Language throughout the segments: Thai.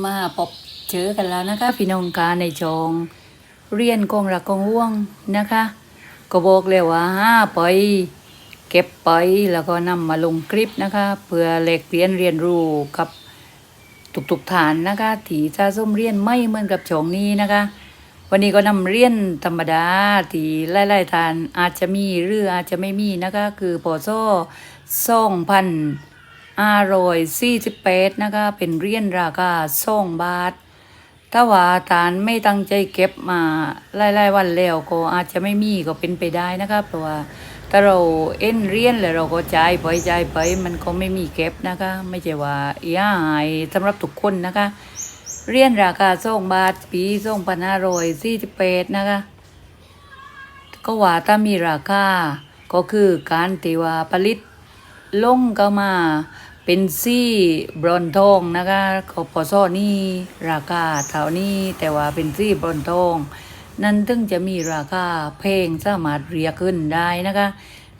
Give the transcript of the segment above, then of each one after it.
มาพบเจอกันแล้วนะคะ พี่น้องกาในจองเรียนกองรักกองห่วงนะคะ ก็บอกเลยว่าห้าไปเก็บไปแล้วก็นำมาลงคลิปนะคะ เพื่อแลกเปลี่ยนเรียนรู้กับทุกๆฐานนะคะที่จะส้มเรียนไม่เหมือนกับช่องนี้นะคะ วันนี้ก็นำเรียนธรรมดาที่ไล่ๆทานอาจจะมีหรืออาจจะไม่มีนะคะ คือปอโซ่ส่องพัน อร่อยสี่สิบแปดนะคะเป็นเรียนราคาส่องบาท ถ้าว่าทานไม่ตั้งใจเก็บมาไล่ๆวันแล้วก็อาจจะไม่มีก็เป็นไปได้นะคะเพราะว่าถ้าเราเอ็นเรียนแล้วเราก็จ่ายไปจ่ายไปมันก็ไม่มีเก็บนะคะ ไม่ใช่ว่าเอียหายสำหรับทุกคนนะคะ เรียนราคาส่งบาทปีส่งพันห้าร้อยสี่สิบแปดนะคะ ก็ว่าถ้ามีราคาก็คือการที่ว่าผลิตลงก็มา เป็นซี่บรอนทองนะคะก็พอซ่อนี่ราคาเท่านี้แต่ว่าเป็นซี่บรอนทอง นั่นถึงจะมีราคาเพลงสามารถเรียกขึ้นได้นะคะ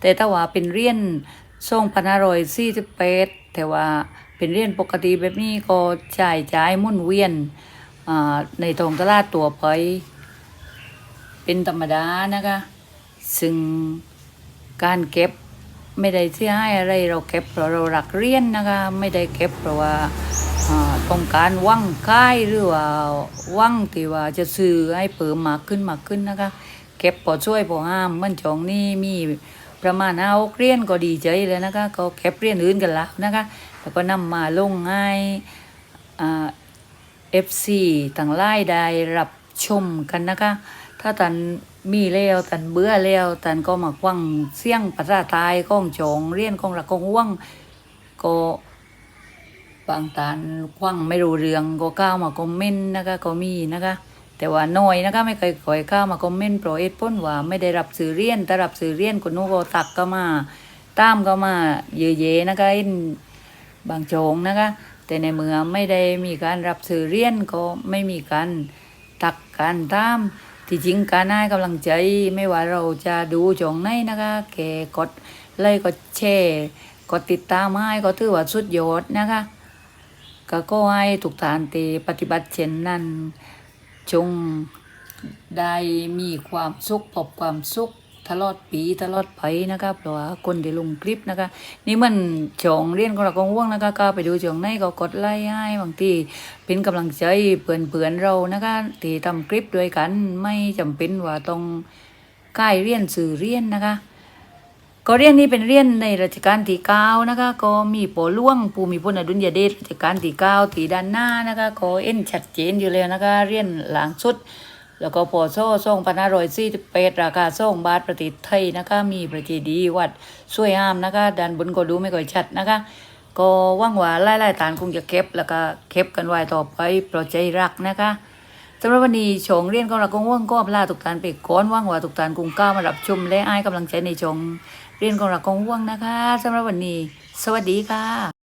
แต่ถ้าว่าเป็นเรียนส่งพันห้าร้อยสี่สิบแปดแต่ว่าเป็นเรียนปกติแบบนี้ก็จ่ายจ่ายมุ่นเวียนในทองตลาดตัวไปเป็นธรรมดานะคะ ซึ่งการเก็บ ไม่ได้เสียหายอะไรเราเก็บเพราะเรารักเรียนนะคะ ไม่ได้เก็บเพราะว่าต้องการว่างค่ายหรือว่าว่างที่ว่าจะซื้อให้เปิมมากขึ้นมากขึ้นนะคะ เก็บพอช่วยพอห้ามมันจองนี่มีประมาณห้าหกเรียนก็ดีใจเลยนะคะก็เก็บเรียนอื่นกันแล้วนะคะแล้วก็นำมาลงให้อ่า FC ต่างไล่ได้รับ ชมกันนะคะ ถ้าตันมีแล้วตันเบื่อแล้วตันก็มาควังเสี่ยงภาษาไทยก้องจองเรียนก้องหลักก้องห่วงก็บางตันควังไม่รู้เรื่องก็ก้าวมาคอมเมนต์นะคะก็มีนะคะแต่ว่าน้อยนะคะไม่เคยคอยเข้ามาคอมเมนต์โปรเอทพ้นว่าไม่ได้รับสื่อเรียนถ้ารับสื่อเรียนคนนู้นก็ตักก็มาตามก็มาเยอะๆนะคะเอ็นบางโจงนะคะแต่ในเมืองไม่ได้มีการรับสื่อเรียนก็ไม่มีการ ตักการตามที่จริงการให้กำลังใจไม่ว่าเราจะดูจองไหนนะคะแกกดไลค์กดแชร์กดติดตามให้ก็ถือว่าสุดยอดนะคะ ก็ก็ให้ทุกท่านตีปฏิบัติเช่นนั้นจงได้มีความสุขพบความสุข ตลอดปีตลอดไปนะคะเพราะว่าคนที่ลงคลิปนะคะ นี่มันจองเรียนของเรากองว่วงนะคะก็ไปดูจองไหนก็กดไลค์ให้บางทีเป็นกำลังใจเปื่อนๆเรานะคะที่ทำคลิปด้วยกันไม่จำเป็นว่าต้องใกล้เรียนสื่อเรียนนะคะ ก็เรียนนี้เป็นเรียนในรัชกาลที่เก้านะคะ ก็มีปอล่วงภูมิพลอดุลยเดชรัชกาลที่เก้าที่ด้านหน้านะคะก็เอ็นชัดเจนอยู่แล้วนะคะ เรียนหลังสุด แล้วก็พอโซ่ส่งพันห้ารอยสี่สิบแปดราคาส่งบาทประเทศไทยนะคะ มีประเจดีวัดสวยงามนะคะด้านบนก็ดูไม่ค่อยชัดนะคะ ก็ว่างว่าไล่ๆตานคงจะเก็บ แล้วก็เก็บกันไว้ต่อไปเพราะใจรักนะคะสำหรับวันนี้ชงเรียนของเราก็ว่างก็ลาทุกท่านไปก่อนว่างว่าทุกท่านคงก้าวมารับชมและอ้ายกำลังใจในชงเรียนของเราก็ว่างนะคะสำหรับวันนี้ สวัสดีค่ะ